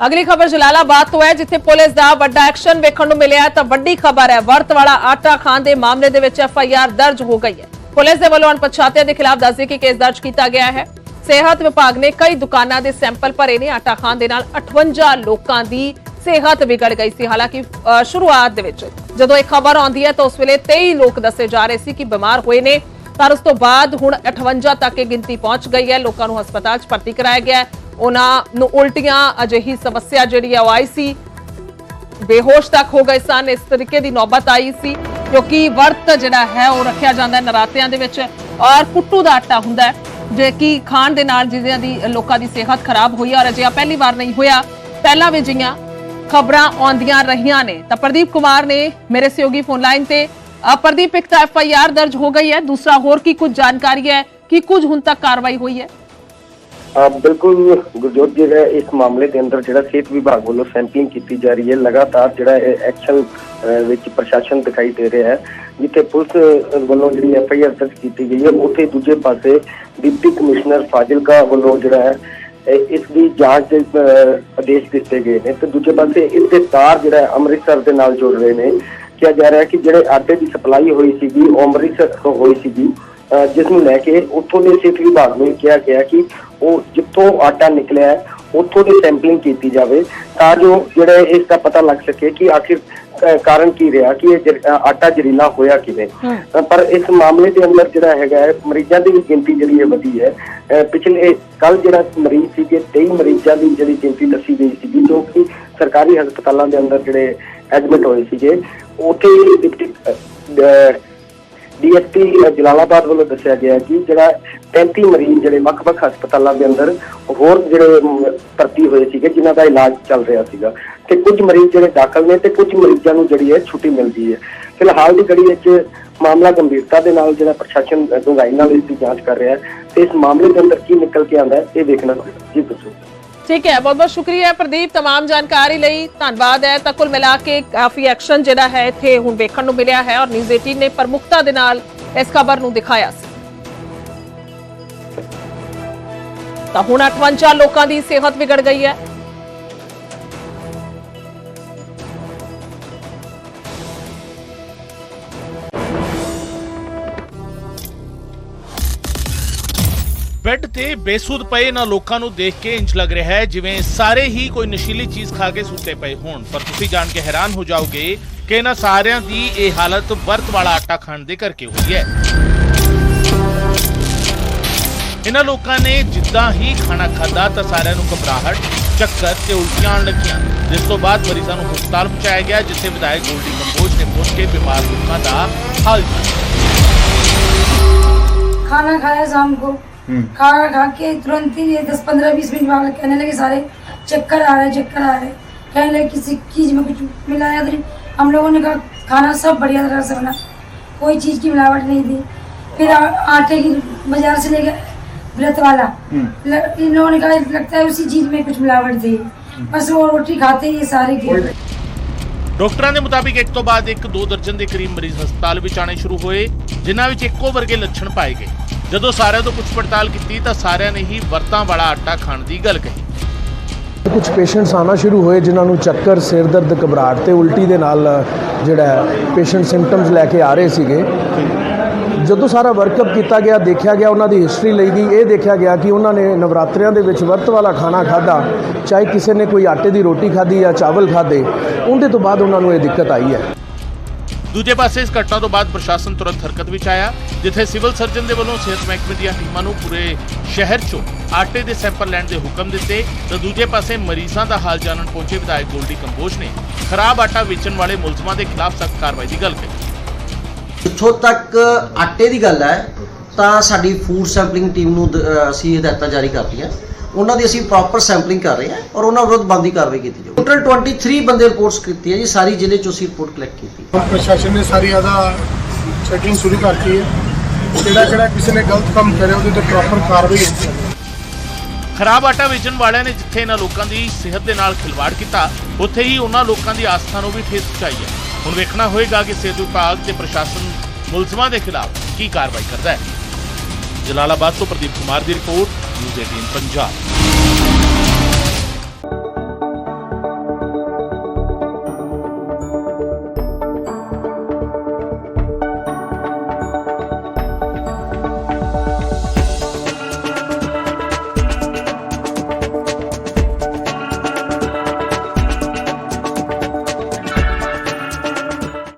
ਅਗਲੀ ਖਬਰ ਜਲਾਲਾਬਾਦ ਤੋਂ ਹੈ, ਜਿੱਥੇ ਪੁਲਿਸ ਦਾ ਵੱਡਾ ਐਕਸ਼ਨ ਵੇਖਣ ਨੂੰ ਮਿਲਿਆ ਤਾਂ ਵੱਡੀ ਖਬਰ ਹੈ, ਵਰਤ ਵਾਲਾ ਆਟਾ ਖਾਨ ਦੇ ਮਾਮਲੇ ਦੇ ਵਿੱਚ ਐਫ ਆਈ ਆਰ ਦਰਜ ਹੋ ਗਈ ਹੈ। ਪੁਲਿਸ ਦੇ ਵੱਲੋਂ ਅਣਪਛਾਤਿਆਂ ਦੇ ਖਿਲਾਫ ਦੱਸਦੇ ਕਿ ਕੇਸ ਦਰਜ ਕੀਤਾ ਗਿਆ ਹੈ। ਸਿਹਤ ਵਿਭਾਗ ਨੇ ਕਈ ਦੁਕਾਨਾਂ ਦੇ ਸੈਂਪਲ ਭਰੇ ਨੇ ਆਟਾ ਖਾਨ ਦੇ ਨਾਲ 58 ਲੋਕਾਂ ਦੀ ਸਿਹਤ ਵਿਗੜ ਗਈ ਸੀ। ਹਾਲਾਂਕਿ ਸ਼ੁਰੂਆਤ ਦੇ ਵਿੱਚ ਜਦੋਂ ਇਹ ਖਬਰ ਆਉਂਦੀ ਹੈ ਤਾਂ ਉਸ ਵੇਲੇ 23 ਲੋਕ ਦੱਸੇ ਜਾ ਰਹੇ ਸੀ ਕਿ ਬਿਮਾਰ ਹੋਏ ਨੇ। ਪਰ ਉਸ ਤੋਂ ਬਾਅਦ ਹੁਣ 58 ਤੱਕ ਇਹ ਗਿਣਤੀ ਪਹੁੰਚ ਗਈ ਹੈ। ਲੋਕਾਂ ਨੂੰ ਹਸਪਤਾਲ 'ਚ ਭਰਤੀ ਕਰਾਇਆ ਗਿਆ ਉਹਨਾਂ ਨੂੰ ਉਲਟੀਆਂ ਅਜਿਹੀ ਸਮੱਸਿਆ ਜਿਹੜੀ ਹੈ ਉਹ ਆਈ ਸੀ। ਬੇਹੋਸ਼ ਤੱਕ ਹੋ ਗਏ ਸਨ, ਇਸ ਤਰੀਕੇ ਦੀ ਨੌਬਤ ਆਈ ਸੀ ਕਿਉਂਕਿ ਵਰਤ ਜਿਹੜਾ ਹੈ ਉਹ ਰੱਖਿਆ ਜਾਂਦਾ ਨਰਾਤਿਆਂ ਦੇ ਵਿੱਚ ਔਰ ਕੁੱਟੂ ਦਾ ਆਟਾ ਹੁੰਦਾ ਜੇ ਕਿ ਖਾਣ ਦੇ ਨਾਲ ਜਿਹਨਾਂ ਦੀ ਲੋਕਾਂ ਦੀ ਸਿਹਤ ਖਰਾਬ ਹੋਈ ਔਰ ਅਜਿਹਾ ਪਹਿਲੀ ਵਾਰ ਨਹੀਂ ਹੋਇਆ। ਪਹਿਲਾਂ ਵੀ ਜੀਆਂ ਖਬਰਾਂ ਆਉਂਦੀਆਂ ਰਹੀਆਂ ਨੇ। ਤਾਂ ਪ੍ਰਦੀਪ ਕੁਮਾਰ ਨੇ ਮੇਰੇ ਸਹਿਯੋਗੀ ਫੋਨ ਲਾਈਨ ਤੇ ਪ੍ਰਦੀਪ ਇੱਕ ਤਾਂ ਐਫ ਆਈ ਆਰ ਦਰਜ ਹੋ ਗਈ ਹੈ। ਦੂਸਰਾ ਹੋਰ ਕੀ ਕੁਝ ਜਾਣਕਾਰੀ ਹੈ, ਕਿ ਕੁਝ ਹੁਣ ਤੱਕ ਕਾਰਵਾਈ ਹੋਈ ਹੈ? ਬਿਲਕੁਲ ਗੁਰਜੋਤ ਜਿਹੜਾ ਇਸ ਮਾਮਲੇ ਦੇ ਅੰਦਰ ਜਿਹੜਾ ਸਿਹਤ ਵਿਭਾਗ ਵੱਲੋਂ ਸੈਂਪਲਿੰਗ ਕੀਤੀ ਜਾ ਰਹੀ ਹੈ, ਲਗਾਤਾਰ ਜਿਹੜਾ ਇਹ ਐਕਸ਼ਨ ਵਿੱਚ ਪ੍ਰਸ਼ਾਸਨ ਦਿਖਾਈ ਦੇ ਰਿਹਾ ਹੈ, ਜਿੱਥੇ ਪੁਲਿਸ ਵੱਲੋਂ ਜਿਹੜੀ ਐਫ ਆਈ ਆਰ ਦਰਜ ਕੀਤੀ ਗਈ ਹੈ, ਉੱਥੇ ਦੂਜੇ ਪਾਸੇ ਡਿਪਟੀ ਕਮਿਸ਼ਨਰ ਫਾਜ਼ਿਲਕਾ ਵੱਲੋਂ ਜਿਹੜਾ ਹੈ ਇਸ ਦੀ ਜਾਂਚ ਦੇ ਆਦੇਸ਼ ਦਿੱਤੇ ਗਏ ਨੇ ਤੇ ਦੂਜੇ ਪਾਸੇ ਇਸ ਦੇ ਤਾਰ ਜਿਹੜਾ ਅੰਮ੍ਰਿਤਸਰ ਦੇ ਨਾਲ ਜੁੜ ਰਹੇ ਨੇ। ਕਿਹਾ ਜਾ ਰਿਹਾ ਹੈ ਕਿ ਜਿਹੜੇ ਆਟੇ ਦੀ ਸਪਲਾਈ ਹੋਈ ਸੀਗੀ, ਉਹ ਅੰਮ੍ਰਿਤਸਰ ਤੋਂ ਹੋਈ ਸੀਗੀ ਜਿਸ ਨੂੰ ਲੈ ਕੇ ਉੱਥੋਂ ਦੇ ਸਿਹਤ ਵਿਭਾਗ ਨੂੰ ਕਿਹਾ ਗਿਆ ਕਿ ਉਹ ਜਿੱਥੋਂ ਆਟਾ ਨਿਕਲਿਆ ਹੈ ਉੱਥੋਂ ਦੀ ਸੈਂਪਲਿੰਗ ਕੀਤੀ ਜਾਵੇ ਤਾਂ ਜੋ ਜਿਹੜੇ ਇਸ ਦਾ ਪਤਾ ਲੱਗ ਸਕੇ ਕਿ ਆਖਿਰ ਕਾਰਨ ਕੀ ਰਿਹਾ ਕਿ ਇਹ ਆਟਾ ਜ਼ਹਿਰੀਲਾ ਹੋਇਆ ਕਿਵੇਂ। ਪਰ ਇਸ ਮਾਮਲੇ ਦੇ ਅੰਦਰ ਜਿਹੜਾ ਹੈਗਾ ਹੈ, ਮਰੀਜ਼ਾਂ ਦੀ ਵੀ ਗਿਣਤੀ ਜਿਹੜੀ ਹੈ ਵਧੀ ਹੈ। ਪਿਛਲੇ ਕੱਲ ਜਿਹੜਾ ਮਰੀਜ਼ ਸੀਗੇ 23 ਮਰੀਜ਼ਾਂ ਦੀ ਜਿਹੜੀ ਗਿਣਤੀ ਦੱਸੀ ਗਈ ਸੀਗੀ ਜੋ ਕਿ ਸਰਕਾਰੀ ਹਸਪਤਾਲਾਂ ਦੇ ਅੰਦਰ ਜਿਹੜੇ ਐਡਮਿਟ ਹੋਏ ਸੀਗੇ ਉੱਥੇ ਡਿਪਟੀ ਡੀਐਸਪੀ ਜਲਾਲਾਬਾਦ ਵੱਲੋਂ ਦੱਸਿਆ ਗਿਆ ਕਿ ਜਿਹੜਾ 35 ਮਰੀਜ਼ ਜਿਹੜੇ ਵੱਖ-ਵੱਖ ਹਸਪਤਾਲਾਂ ਦੇ ਅੰਦਰ ਹੋਰ ਜਿਹੜੇ ਭਰਤੀ ਹੋਏ ਸੀਗੇ, ਜਿਨ੍ਹਾਂ ਦਾ ਇਲਾਜ ਚੱਲ ਰਿਹਾ ਸੀਗਾ। ਤੇ ਕੁਝ ਮਰੀਜ਼ ਜਿਹੜੇ ਦਾਖਲ ਨੇ ਤੇ ਕੁਝ ਮਰੀਜ਼ਾਂ ਨੂੰ ਜਿਹੜੀ ਹੈ ਛੁੱਟੀ ਮਿਲਦੀ ਹੈ। ਫਿਲਹਾਲ ਦੀ ਘੜੀ ਵਿੱਚ ਮਾਮਲਾ ਗੰਭੀਰਤਾ ਦੇ ਨਾਲ ਜਿਹੜਾ ਪ੍ਰਸ਼ਾਸਨ ਡੂੰਘਾਈ ਨਾਲ ਇਸ ਦੀ ਜਾਂਚ ਕਰ ਰਿਹਾ ਹੈ। ਤੇ ਇਸ ਮਾਮਲੇ ਦੇ ਅੰਦਰ ਕੀ ਨਿਕਲ ਕੇ ਆਉਂਦਾ ਹੈ, ਇਹ ਵੇਖਣਾ ਹੋਵੇਗਾ ਜੀ ਦੱਸੋ ਠੀਕ ਹੈ ਬਹੁਤ ਬਹੁਤ ਸ਼ੁਕਰੀਆ ਪ੍ਰਦੀਪ तमाम ਜਾਣਕਾਰੀ ਲਈ ਧੰਨਵਾਦ ਹੈ ਤਾਂ ਕੁੱਲ ਮਿਲਾ ਕੇ ਕਾਫੀ ਐਕਸ਼ਨ ਜਿਹੜਾ ਹੈ ਇੱਥੇ ਹੁਣ ਵੇਖਣ ਨੂੰ ਮਿਲਿਆ ਹੈ ਔਰ ਨਿਊਜ਼ 18 ਨੇ ਪ੍ਰਮੁਖਤਾ ਦੇ ਨਾਲ ਇਸ ਖਬਰ ਨੂੰ ਦਿਖਾਇਆ ਸੀ ਤਾਂ ਹੁਣ 58 ਲੋਕਾਂ ਦੀ ਸਿਹਤ ਵਿਗੜ ਗਈ ਹੈ ਬੈੱਡ ਤੇ ਬੇਸੁੱਧ ਪਏ ਇਹਨਾਂ ਲੋਕਾਂ ਨੂੰ ਦੇਖ ਕੇ ਇੰਜ ਲੱਗ ਰਿਹਾ ਹੈ ਜਿਵੇਂ ਸਾਰੇ ਹੀ ਕੋਈ ਨਸ਼ੀਲੀ ਚੀਜ਼ ਖਾ ਕੇ ਸੁੱਤੇ ਪਏ ਹੋਣ ਪਰ ਤੁਸੀਂ ਜਾਣ ਕੇ ਹੈਰਾਨ ਹੋ ਜਾਓਗੇ ਕਿ ਇਹਨਾਂ ਸਾਰਿਆਂ ਦੀ ਇਹ ਹਾਲਤ ਵਰਤ ਵਾਲਾ ਆਟਾ ਖਾਣ ਦੇ ਕਰਕੇ ਹੋਈ ਹੈ ਇਹਨਾਂ ਲੋਕਾਂ ਨੇ ਜਿੱਦਾਂ ਹੀ ਖਾਣਾ ਖਾਧਾ ਤਾਂ ਸਾਰਿਆਂ ਨੂੰ ਘਬਰਾਹਟ ਚੱਕਰ ਤੇ ਉਲਟੀਆਂ ਆਉਣ ਲੱਗੀਆਂ ਜਿਸ ਤੋਂ ਬਾਅਦ ਮਰੀਜ਼ਾਂ ਨੂੰ ਹਸਪਤਾਲ ਪਹੁੰਚਾਇਆ ਗਿਆ ਜਿੱਥੇ ਵਿਧਾਇਕ ਗੋਲਡੀ ਕੰਬੋਜ ਨੇ ਪਹੁੰਚ ਕੇ ਬਿਮਾਰ ਲੋਕਾਂ ਦਾ ਹਾਲ ਜਾਣਿਆ खाना खाया शाम को खा खा के तुरंत ही ये दस पंद्रह बीस मिनट बाद कहने लगे सारे चक्कर आ रहे चक्कर आ रहे कहने लगे किसी चीज में कुछ मिलाया तो नहीं हम लोगों ने कहा खाना सब बढ़िया तरह से बना कोई चीज की मिलावट नहीं थी फिर आ- आटे की बाजार से लेकर व्रत वाला ल- इन लोगों ने कहा लगता है उसी चीज में कुछ मिलावट थी बस वो रोटी खाते ही ये सारे गिर ਡਾਕਟਰਾਂ ਦੇ ਮੁਤਾਬਿਕ ਇੱਕ ਤੋਂ ਬਾਅਦ ਇੱਕ ਦੋ ਦਰਜਨ ਦੇ ਕਰੀਬ ਮਰੀਜ਼ ਹਸਪਤਾਲ ਵਿੱਚ ਆਣੇ ਸ਼ੁਰੂ ਹੋਏ ਜਿਨ੍ਹਾਂ ਵਿੱਚ ਇੱਕੋ ਵਰਗੇ ਲੱਛਣ ਪਾਏ ਗਏ ਜਦੋਂ ਸਾਰਿਆਂ ਤੋਂ ਪੁੱਛ ਪੜਤਾਲ ਕੀਤੀ ਤਾਂ ਸਾਰਿਆਂ ਨੇ ਹੀ ਵਰਤਾਂ ਵਾਲਾ ਆਟਾ ਖਾਣ ਦੀ ਗੱਲ ਕਹੀ। ਕੁਝ ਪੇਸ਼ੈਂਟਸ ਆਉਣਾ ਸ਼ੁਰੂ ਹੋਏ, ਜਿਨ੍ਹਾਂ ਨੂੰ ਚੱਕਰ, ਸਿਰ ਦਰਦ, ਘਬਰਾਹਟ ਤੇ ਉਲਟੀ ਦੇ ਨਾਲ, ਜਿਹੜਾ ਪੇਸ਼ੈਂਟ ਸਿੰਪਟਮਸ ਲੈ ਕੇ ਆ ਰਹੇ ਸੀਗੇ। ਜਦੋਂ ਸਾਰਾ ਵਰਕਅਪ ਕੀਤਾ ਗਿਆ, ਦੇਖਿਆ ਗਿਆ, ਉਹਨਾਂ ਦੀ ਹਿਸਟਰੀ ਲਈ ਗਈ ਇਹ ਦੇਖਿਆ ਗਿਆ ਕਿ ਉਹਨਾਂ ਨੇ ਨਵਰਾਤਰਿਆਂ ਦੇ ਵਿੱਚ ਵਰਤ ਵਾਲਾ ਖਾਣਾ ਖਾਦਾ ਚਾਹੇ ਕਿਸੇ ਨੇ ਕੋਈ ਆਟੇ ਦੀ ਰੋਟੀ ਖਾਧੀ ਜਾਂ ਚਾਵਲ ਖਾਦੇ ਉਹਦੇ ਤੋਂ ਬਾਅਦ ਉਹਨਾਂ ਨੂੰ ਇਹ ਦਿੱਕਤ ਆਈ ਹੈ। ਦੂਜੇ ਪਾਸੇ ਇਸ ਘਟਨਾ ਤੋਂ ਬਾਅਦ ਪ੍ਰਸ਼ਾਸਨ ਤੁਰੰਤ ਹਰਕਤ ਵਿੱਚ ਆਇਆ, ਜਿੱਥੇ ਸਿਵਲ ਸਰਜਨ ਦੇ ਵੱਲੋਂ ਸਿਹਤ ਮਹਿਕਮੇ ਦੀਆਂ ਟੀਮਾਂ ਨੂੰ ਪੂਰੇ ਸ਼ਹਿਰ 'ਚੋਂ ਆਟੇ ਦੇ ਸੈਂਪਲ ਲੈਣ ਦੇ ਹੁਕਮ ਦਿੱਤੇ। ਤਾਂ ਦੂਜੇ ਪਾਸੇ ਮਰੀਜ਼ਾਂ ਦਾ ਹਾਲ ਜਾਣਨ ਪਹੁੰਚੇ ਵਿਧਾਇਕ ਗੋਲਡੀ ਕੰਬੋਜ ਨੇ ਖਰਾਬ ਆਟਾ ਵੇਚਣ ਵਾਲੇ ਮੁਲਜ਼ਮਾਂ ਦੇ ਖਿਲਾਫ ਸਖਤ ਕਾਰਵਾਈ ਦੀ ਗੱਲ ਕਹੀ। ਜਿੱਥੋਂ ਤੱਕ ਆਟੇ ਦੀ ਗੱਲ ਹੈ, ਤਾਂ ਸਾਡੀ ਫੂਡ ਸੈਂਪਲਿੰਗ ਟੀਮ ਨੂੰ ਦ- ਅਹ ਅਸੀਂ ਹਦਾਇਤਾਂ ਜਾਰੀ ਕਰਤੀਆਂ। ਉਹਨਾਂ ਦੀ ਅਸੀਂ ਪ੍ਰੋਪਰ ਸੈਂਪਲਿੰਗ ਕਰ ਰਹੇ ਹਾਂ ਔਰ ਉਹਨਾਂ ਵਿਰੁੱਧ ਬੰਦੀ ਕਾਰਵਾਈ ਕੀਤੀ ਜਾਊ। ਟੋਟਲ 23 ਬੰਦੇ ਰਿਪੋਰਟਸ ਕੀਤੀ ਹੈ ਜੀ ਸਾਰੀ ਜ਼ਿਲ੍ਹੇ ਚੋਂ ਅਸੀਂ ਰਿਪੋਰਟ ਕਲੈਕਟ ਕੀਤੀ ਹੁਣ ਪ੍ਰਸ਼ਾਸਨ ਨੇ ਸਾਰੀ ਆਦਾ ਚੈਕਿੰਗ ਸ਼ੁਰੂ ਕਰਤੀ ਹੈ। ਜਿਹੜਾ ਜਿਹੜਾ ਕਿਸੇ ਨੇ ਗਲਤ ਕੰਮ ਕਰਿਆ ਉਹਦੇ ਤੇ ਪ੍ਰੋਪਰ ਕਾਰਵਾਈ ਹੋਣੀ ਚਾਹੀਦੀ ਹੈ। ਖਰਾਬ ਆਟਾ ਵੇਚਣ ਵਾਲਿਆਂ ਨੇ ਜਿੱਥੇ ਇਹਨਾਂ ਲੋਕਾਂ ਦੀ ਸਿਹਤ ਦੇ ਨਾਲ ਖਿਲਵਾੜ ਕੀਤਾ ਉੱਥੇ ਹੀ ਉਹਨਾਂ ਲੋਕਾਂ ਦੀ ਆਸਥਾ ਨੂੰ ਵੀ ਠੇਸ ਪਹੁੰਚਾਈ ਹੈ। ਹੁਣ ਵੇਖਣਾ ਹੋਏਗਾ ਕਿ ਸਿਹਤ ਵਿਭਾਗ ਤੇ ਪ੍ਰਸ਼ਾਸਨ ਮੁਲਜ਼ਮਾਂ ਦੇ ਖਿਲਾਫ ਕੀ ਕਾਰਵਾਈ ਕਰਦਾ ਹੈ। ਜਲਾਲਾਬਾਦ ਤੋਂ ਪ੍ਰਦੀਪ ਕੁਮਾਰ ਦੀ ਰਿਪੋਰਟ ਨਿਊਜ਼ 18 ਪੰਜਾਬ।